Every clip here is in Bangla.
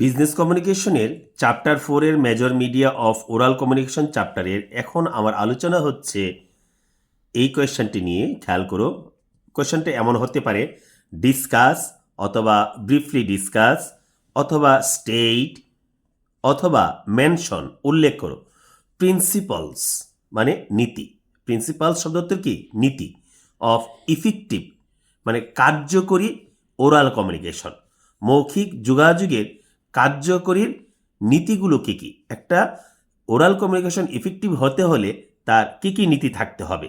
বিজনেস কমিউনিকেশনের চ্যাপ্টার ফোরের major media of oral communication চ্যাপ্টারের এখন আমার আলোচনা হচ্ছে এই কোয়েশ্চেনটি নিয়ে। খেয়াল করো, কোয়েশ্চেনটা এমন হতে পারে ডিসকাস অথবা ব্রিফলি ডিসকাস অথবা স্টেট অথবা মেনশন উল্লেখ করো। প্রিন্সিপালস মানে নীতি। প্রিন্সিপাল শব্দ কি? নীতি। অফ ইফেক্টিভ মানে কার্যকরী ওরাল কমিউনিকেশন মৌখিক যোগাযোগের কার্যকরী নীতিগুলো কী কী? একটা ওরাল কমিউনিকেশন ইফেক্টিভ হতে হলে তার কী কী নীতি থাকতে হবে?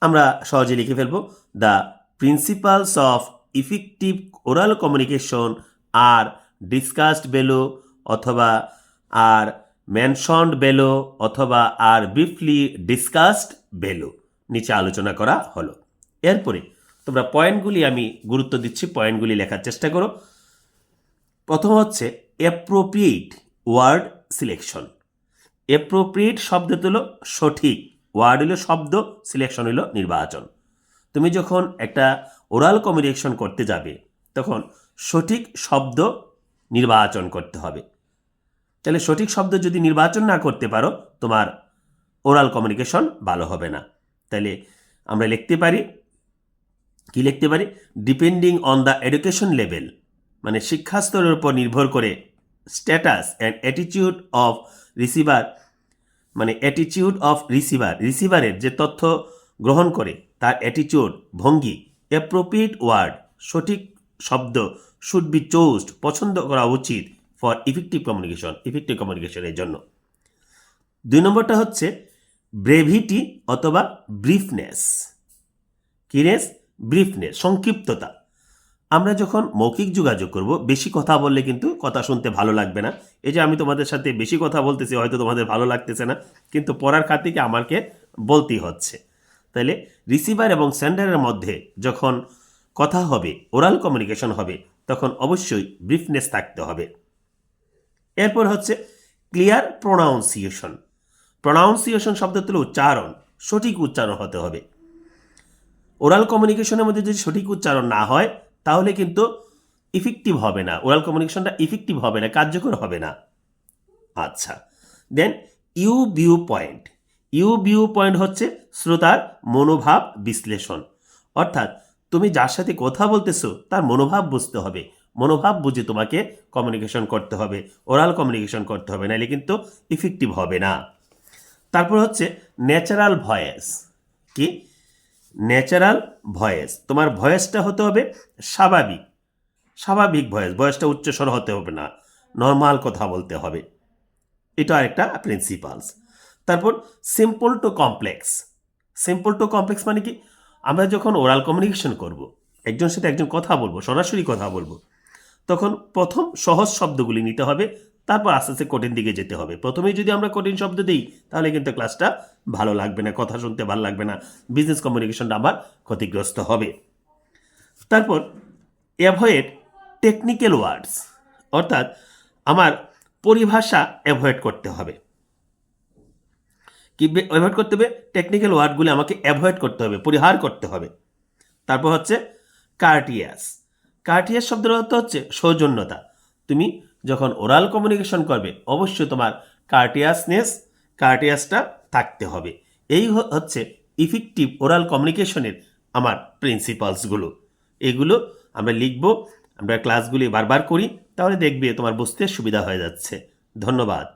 আমরা সহজে লিখে ফেলব the principles of effective oral communication are discussed below অথবা আর মেনশনড বেলো অথবা আর ব্রিফলি ডিসকাসড বেলো নিচে আলোচনা করা হলো। এরপরে তোমরা পয়েন্টগুলি আমি গুরুত্ব দিচ্ছি পয়েন্টগুলি লেখার চেষ্টা করো। প্রথম হচ্ছে অ্যাপ্রোপ্রিয়েট ওয়ার্ড সিলেকশন অ্যাপ্রোপ্রিয়েট শব্দ হলো সঠিক ওয়ার্ড হলো শব্দ সিলেকশন হলো নির্বাচন। তুমি যখন একটা ওরাল কমিউনিকেশন করতে যাবে, তখন সঠিক শব্দ নির্বাচন করতে হবে। তাহলে সঠিক শব্দ যদি নির্বাচন না করতে পারো, তোমার ওরাল কমিউনিকেশন ভালো হবে না। তাহলে আমরা লিখতে পারি, কি লিখতে পারি? Depending on the education level মানে শিক্ষাস্তরের উপর নির্ভর করে status and attitude of receiver মানে অ্যাটিটিউড অফ রিসিভার রিসিভারের যে তথ্য গ্রহণ করে তার অ্যাটিটিউড ভঙ্গি অ্যাপ্রোপ্রিয়েট ওয়ার্ড সঠিক শব্দ শুড বি চোজড পছন্দ করা উচিত ফর ইফেক্টিভ কমিউনিকেশন ইফেক্টিভ কমিউনিকেশনের জন্য। দুই নম্বরটা হচ্ছে ব্রেভিটি অথবা ব্রিফনেস কিনেস ব্রিফনেস সংক্ষিপ্ততা। আমরা যখন মৌখিক যোগাযোগ করব, বেশি কথা বললে কিন্তু কথা শুনতে ভালো লাগবে না। এই যে আমি তোমাদের সাথে বেশি কথা বলতেছি, হয়তো তোমাদের ভালো লাগতেছে না, কিন্তু পড়ার খাতিকে আমাকে বলতেই হচ্ছে। তাহলে রিসিভার এবং সেন্ডারের মধ্যে যখন কথা হবে ওরাল কমিউনিকেশন হবে, তখন অবশ্যই ব্রিফনেস থাকতে হবে। এরপর হচ্ছে ক্লিয়ার প্রোনাউন্সিয়েশন প্রোনাউন্সিয়েশন শব্দ তুলে উচ্চারণ, সঠিক উচ্চারণ হতে হবে। ওরাল কমিউনিকেশনের মধ্যে যদি সঠিক উচ্চারণ না হয় তাহলে কিন্তু ইফেক্টিভ হবে না। ওরাল কমিউনিকেশনটা ইফেক্টিভ হবে না, কার্যকর হবে না। আচ্ছা then you view point you view point হচ্ছে শ্রোতার মনোভাব বিশ্লেষণ। অর্থাৎ তুমি যার সাথে কথা বলতেছো, তার মনোভাব বুঝতে হবে। মনোভাব বুঝে তোমাকে কমিউনিকেশন করতে হবে ওরাল কমিউনিকেশন করতে হবে নাহলে কিন্তু ইফেক্টিভ হবে না। তারপর হচ্ছে ন্যাচারাল ভয়েস কি? Natural voice. তোমার ভয়েসটা হতে হবে স্বাভাবিক। স্বাভাবিক ভয়েস, ভয়েসটা উচ্চস্বর হতে হবে না। নর্মাল কথা বলতে হবে। এটা একটা প্রিন্সিপালস তারপর simple to complex simple to complex মানে কি? আমরা যখন ওরাল কমিউনিকেশন করব, একজন সাথে একজন কথা বলব, সরাসরি কথা বলব, তখন প্রথম সহজ শব্দগুলি নিতে হবে তারপর আস্তে আস্তে কঠিন দিকে যেতে হবে। প্রথমেই যদি আমরা কঠিন শব্দ দিই, তাহলে কিন্তু ক্লাসটা ভালো লাগবে না, কথা শুনতে ভালো লাগবে না বিজনেস কমিউনিকেশনটা আবার ক্ষতিগ্রস্ত হবে। তারপর অ্যাভয়েড টেকনিক্যাল ওয়ার্ডস অর্থাৎ আমার পরিভাষা অ্যাভয়েড করতে হবে। কি অ্যাভয়েড করতে হবে? টেকনিক্যাল ওয়ার্ডগুলি আমাকে অ্যাভয়েড করতে হবে, পরিহার করতে হবে। তারপর হচ্ছে কার্টিয়াস কার্টিয়াস শব্দের অর্থ হচ্ছে সৌজন্যতা। তুমি যখন ওরাল কমিউনিকেশন করবে, অবশ্যই তোমার কার্টিয়াসনেস কার্টিয়াসটা থাকতে হবে। এই হচ্ছে ইফেক্টিভ ওরাল কমিউনিকেশনের আমার প্রিন্সিপালসগুলো এগুলো আমরা লিখব, আমরা ক্লাসগুলি বারবার করি, তাহলে দেখবে তোমার বুঝতে সুবিধা হয়ে যাচ্ছে। ধন্যবাদ।